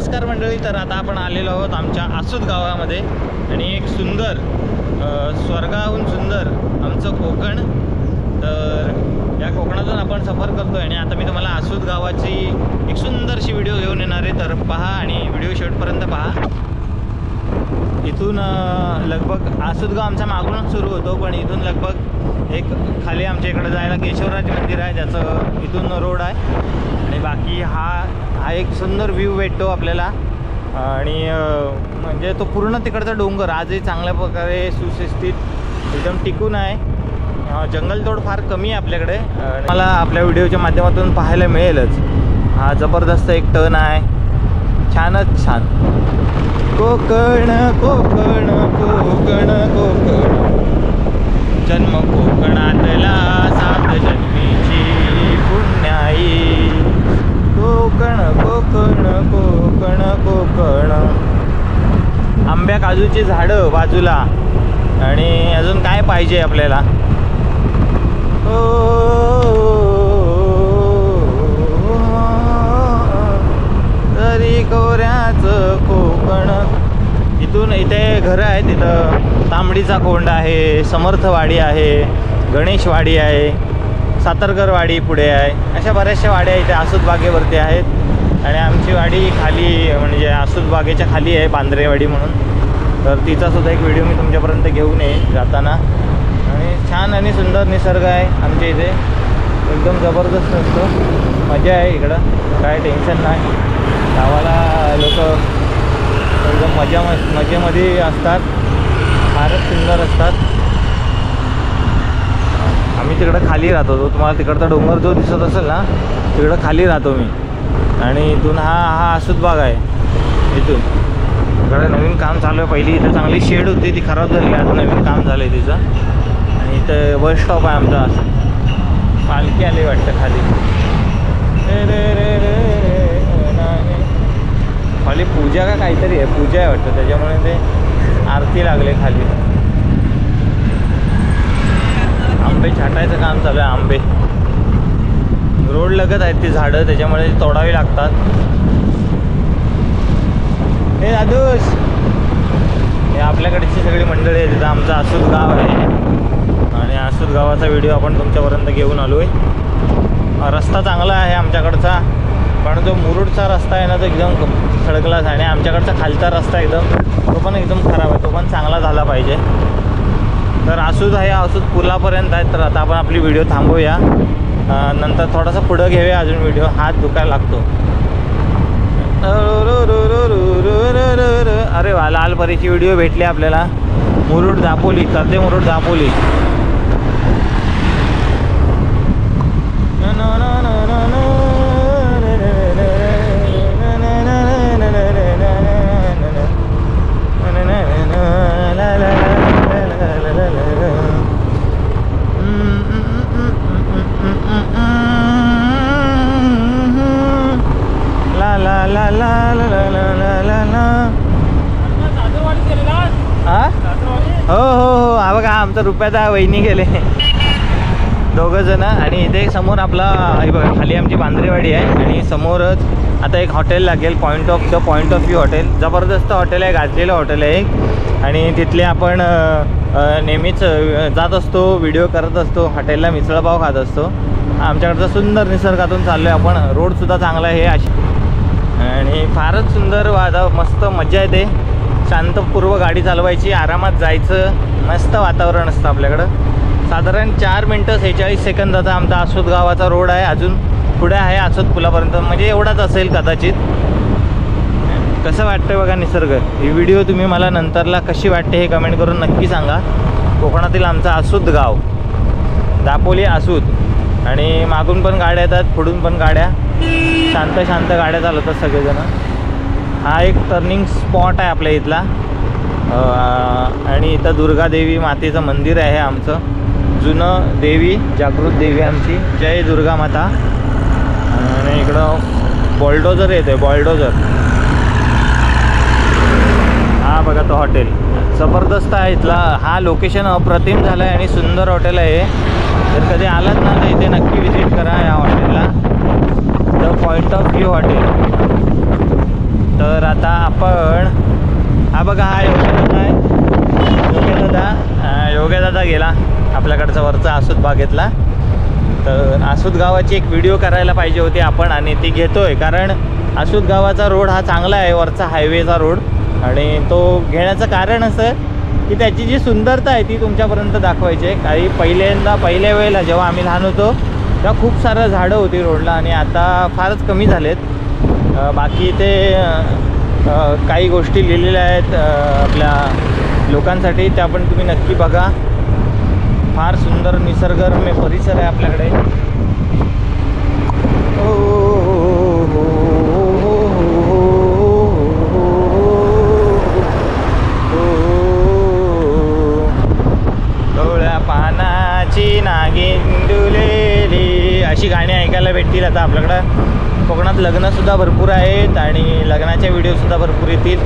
नमस्कार मंडळी तर आता आपण आलेलो आहोत आमच्या आसूद गावामध्ये. आणि एक सुंदर स्वर्गाहून सुंदर आमचं कोकण. तर या कोकणातून आपण सफर करतो आहे आणि आता मी तुम्हाला आसूद गावाची एक सुंदरशी व्हिडिओ घेऊन येणार आहे. तर पहा आणि व्हिडिओ शेवटपर्यंत पहा. इथून लगभग लगभग आसूदगाव आमच्या मागूनच सुरू होतो पण इथून लगभग एक खाली आमच्या इकडे जायला केशवराज मंदिर आहे ज्याचं इथून रोड आहे. आणि बाकी हा हा एक सुंदर व्ह्यू भेटतो आपल्याला. आणि म्हणजे तो पूर्ण तिकडचा डोंगर आजही चांगल्या प्रकारे सुशिस्थित एकदम टिकून आहे. जंगलतोड फार कमी आहे आपल्याकडे. मला आपल्या व्हिडिओच्या माध्यमातून पाहायला मिळेलच. हा जबरदस्त एक टर्न आहे. छानच छान. कोकण कोकण कोकण जन्म कोकणातला सात जन्मीची पुण्याई कोकण कोकण कोकण कोकण आंब्या काजूची झाडं बाजूला. आणि अजून काय पाहिजे आपल्याला? तरी कोऱ्याचं कोकण. इथून इथे घरं आहेत तिथं तांबडीचा कोंड आहे समर्थवाडी आहे गणेशवाडी आहे सातरकरवाडी पुढे आहे. अशा बऱ्याचशा वाड्या इथे आसूद बागेवरती आहेत. आणि आमची वाडी खाली म्हणजे आसूद बागेच्या खाली आहे बांद्रेवाडी म्हणून. तर तिचासुद्धा एक व्हिडिओ मी तुमच्यापर्यंत घेऊन येईन जाताना. आणि छान आणि सुंदर निसर्ग आहे आमच्या इथे. एकदम जबरदस्त असतो. मजा आहे इकडं. काय टेन्शन नाही. गावाला लोक एकदम मजा मजेमध्ये असतात. फारच सुंदर असतात. आम्ही तिकडं खाली राहतो. तो तुम्हाला तिकडचा डोंगर जो दिसत असेल ना तिकडं खाली राहतो मी. आणि इथून हा हा असूच भाग आहे. इथून. इकडे नवीन काम चालू आहे. पहिली इथं चांगली शेड होती ती खराब झाली आता नवीन काम झालं आहे तिचं. आणि इथं बस स्टॉप आहे आमचा असं. पालखी आली वाटतं खाली. रे रे नाही. खाली पूजा का काहीतरी आहे? पूजा आहे वाटतं. त्याच्यामुळे ते आरती लागले खाली. आंबे छाटायचं काम चालू आहे आंबे. रोड लगत आहेत ती झाडं त्याच्यामुळे तोडावी लागतात. हे दादूस हे आपल्याकडची सगळी मंडळी आहे तिथं आमचं आसूद गाव आहे. आणि आसूद गावाचा व्हिडिओ आपण तुमच्यापर्यंत घेऊन आलो आहे रस्ता चांगला आहे आमच्याकडचा पण जो मुरुडचा रस्ता आहे ना तो एकदम खडकलाच आहे. आणि आमच्याकडचा खालचा रस्ता एकदम तो पण एकदम खराब आहे. तो पण चांगला झाला पाहिजे. तर आसूद आहे आसूद पुलापर्यंत आहे तर आता आपण आपली व्हिडिओ थांबवूया नंतर थोडासा पुढं घेऊया अजून व्हिडिओ. हात दुखायला लागतो. अरे वा लाल परीची व्हिडिओ भेटली आपल्याला. मुरुड दापोली तरदे मुरुड दापोली. हो हो हो. हा बघा आमचा रुपयाचा वहिनी गेले. दोघं जण. आणि इथे समोर आपला बघा खाली आमची बांद्रेवाडी आहे. आणि समोरच आता एक हॉटेल लागेल point of the point of view hotel. जबरदस्त हॉटेल आहे गाजलेलं हॉटेल आहे एक. आणि तिथले आपण नेहमीच जात असतो व्हिडिओ करत असतो हॉटेलला मिसळपाव खात असतो. आमच्याकडचा सुंदर निसर्गातून चाललो आहे आपण रोडसुद्धा चांगला आहे अशी. आणि फारच सुंदर वादा मस्त मजा येते. शांतपूर्व गाडी चालवायची आरामात जायचं मस्त वातावरण असतं आपल्याकडं. साधारण चार मिनटं सेहेचाळीस सेकंदाचा आमचा आसोद गावाचा रोड आहे अजून पुढे आहे आसोद पुलापर्यंत. म्हणजे एवढाच असेल कदाचित. कसं वाटतं बघा निसर्ग? ही व्हिडिओ तुम्ही मला नंतरला कशी वाटते हे कमेंट करून नक्की सांगा. कोकणातील आमचा आसूद गाव. दापोली आसूद आणि मागून पण गाड्या येतात पुढून पण गाड्या. शांत शांत गाड्या चालवतात सगळेजणं. हा एक टर्निंग स्पॉट आहे आपल्या इथला. आणि इथं दुर्गादेवी मातेचं मंदिर आहे आमचं. जुनं देवी जागृत देवी आमची. जय दुर्गा माता. आणि इकडं बॉल्डोजर येतो आहे बॉल्डोजर हा बघा तो हॉटेल जबरदस्त आहे इथला. हा लोकेशन अप्रतिम झालं आहे आणि सुंदर हॉटेल आहे जर कधी आलात ना तर इथे नक्की विजिट करा या हॉटेलला the point of view hotel तर आता आपण हा बघा हा योगेदादा आहे. योगेदादा. अं, योगेदादा गेला. आपल्याकडचा वरचा आसूद बागेतला तर आसूद गावाची एक व्हिडिओ करायला पाहिजे होती आपण आणि ती घेतोय. कारण आसूद गावाचा रोड हा चांगला आहे वरचा हायवेचा रोड. आणि तो घेण्याचं कारण असं की त्याची जी सुंदरता आहे ती तुमच्यापर्यंत दाखवायची आहे. काही पहिल्यांदा पहिल्या वेळेला जेव्हा आम्ही लहान होतो तेव्हा खूप सारं झाडं होती रोडला आणि आता फारच कमी झालेत. बाकी ते काही गोष्टी लिहिलेल्या आहेत आपल्या लोकांसाठी त्या पण तुम्ही नक्की बघा. फार सुंदर निसर्गरम्य परिसर आहे आपल्याकडे. लग्नसुद्धा भरपूर आहेत आणि लग्नाच्या व्हिडिओसुद्धा भरपूर येतील.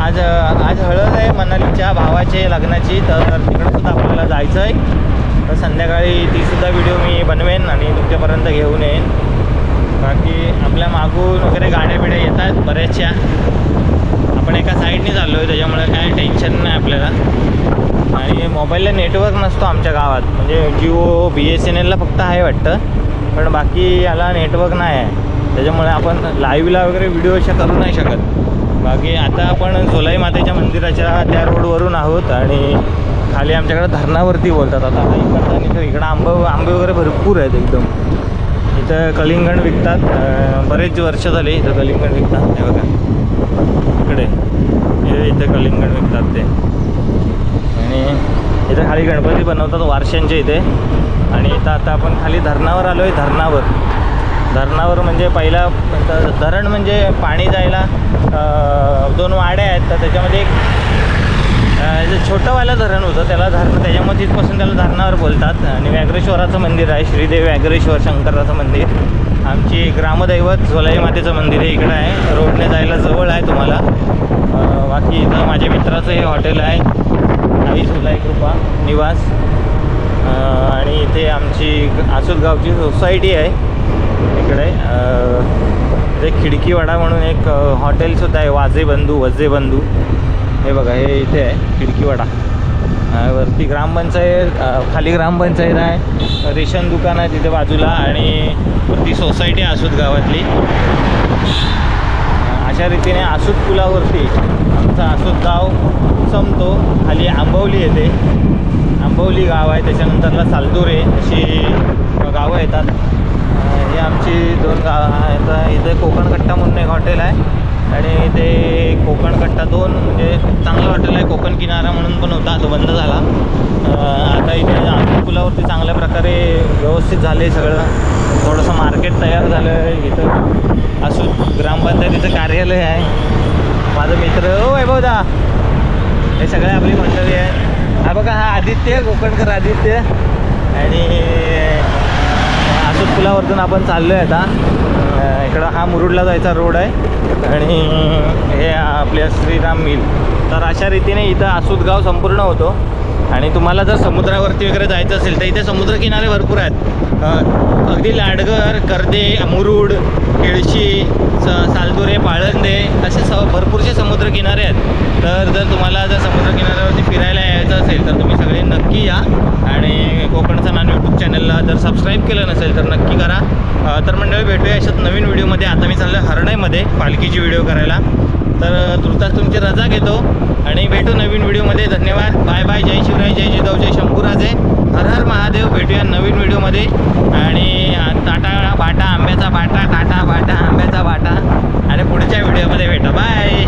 आज आज हळद आहे मनालीच्या भावाचे लग्नाची तर तिकडंसुद्धा आपल्याला जायचं आहे तर संध्याकाळी तीसुद्धा व्हिडिओ मी बनवेन आणि तुमच्यापर्यंत घेऊन येईन. बाकी आपल्या मागून वगैरे गाड्या बिड्या येतात बऱ्याचशा. आपण एका साईडने चाललो आहे त्याच्यामुळे काय टेन्शन नाही आपल्याला. आणि मोबाईलला नेटवर्क नसतो आमच्या गावात. म्हणजे जिओ बी एस एन एलला फक्त आहे वाटतं. पण बाकी याला नेटवर्क नाही आहे. त्याच्यामुळे आपण लाईव्हला वगैरे व्हिडिओ अशा करू नाही शकत. बाकी आता आपण झोलाई मातेच्या मंदिराच्या त्या रोडवरून आहोत आणि खाली आमच्याकडे धरणावरती बोलतात आता. इकडं आणि इथं इकडं आंब आंबे वगैरे भरपूर आहेत एकदम. इथं कलिंगण विकतात. बरेच वर्ष झाली इथं कलिंगण विकतात. हे बघा. इकडे. हे इथे कलिंगण विकतात ते. आणि इथं खाली गणपती बनवतात वारशांच्या इथे. आणि इथं आता आपण खाली धरणावर आलो आहे धरणावर. धरणावर म्हणजे पहिला धरण म्हणजे पाणी जायला दोन वाड्या आहेत तर त्याच्यामध्ये एक जे छोटंवालं धरण होतं त्याला धरण त्याच्यामुळे तिथपासून त्याला धरणावर बोलतात. आणि व्याघ्रेश्वराचं मंदिर आहे श्रीदेव व्याघ्रेश्वर शंकराचं मंदिर. आमची ग्रामदैवत झोलाई मातेचं मंदिर आहे इकडं आहे. रोडने जायला जवळ आहे तुम्हाला. बाकी इथं माझ्या मित्राचं हे हॉटेल आहे. आई झोलाई कृपा निवास. आणि इथे आमची आसूद गावची सोसायटी आहे. इकडे ते इथे खिडकीवाडा म्हणून एक हॉटेलसुद्धा आहे वाजे बंधू वजे बंधू. हे बघा हे इथे आहे खिडकीवाडा वरती ग्रामपंचायत खाली ग्रामपंचायत आहे रेशन दुकान आहे तिथे बाजूला आणि वरती सोसायटी आहे आसूद गावातली. अशा रीतीने आसूद पुलावरती आमचा आसूद गाव संपतो. खाली आंबवली येते आंबवली गाव आहे त्याच्यानंतरला सालदूर आहे अशी गावं येतात. आमची दोन गाव आहेत इथे कोकण कट्टा म्हणून एक हॉटेल आहे. आणि इथे कोकण कट्टा दोन म्हणजे चांगलं हॉटेल आहे कोकण किनारा म्हणून पण होता तो बंद झाला. आता इथे आमच्या पुलावरती चांगल्या प्रकारे व्यवस्थित झाले सगळं. थोडंसं मार्केट तयार झालं आहे इथं. असं ग्रामपंचायतीचं कार्यालय आहे. माझा मित्र ओ वैभवदा. हे सगळे आपली मंडळी आहे. हा बघा हा आदित्य कोकणकर आदित्य. आणि पुलावरतून आपण चाललो आहे आता इकडं हा मुरुडला जायचा रोड आहे. आणि हे आपल्या श्रीराम मिल तर अशा रीतीने इथं आसूदगाव संपूर्ण होतो. आणि तुम्हाला जर समुद्रावरती वगैरे जायचं असेल तर इथे समुद्रकिनारे भरपूर आहेत. अगदी लाडगर कर्दे मुरुड केळशी स सालदुरे पाळंदे असे स भरपूरसे समुद्रकिनारे आहेत. तर जर तुम्हाला जर समुद्रकिनाऱ्यावरती फिरायला यायचं असेल तर तुम्ही सगळे नक्की या. आणि कोकणचं नान यूट्यूब चॅनलला जर सबस्क्राईब केलं नसेल तर नक्की करा. तर मंडळी भेटूया अशात नवीन व्हिडिओमध्ये आता मी चाललो हरणाईमध्ये पालखीची व्हिडिओ करायला. तर तुर्तास तुमची रजा घेतो आणि भेटू नवीन व्हिडिओमध्ये धन्यवाद. बाय बाय जय शिवराय जय जिजाऊ जय शंभूराजे. हर हर महादेव. भेटूया नवीन व्हिडिओमध्ये आणि टाटा बाटा आंब्याचा बाटा टाटा बाटा आंब्याचा बाटा. आणि पुढच्या व्हिडिओमध्ये भेटा. बाय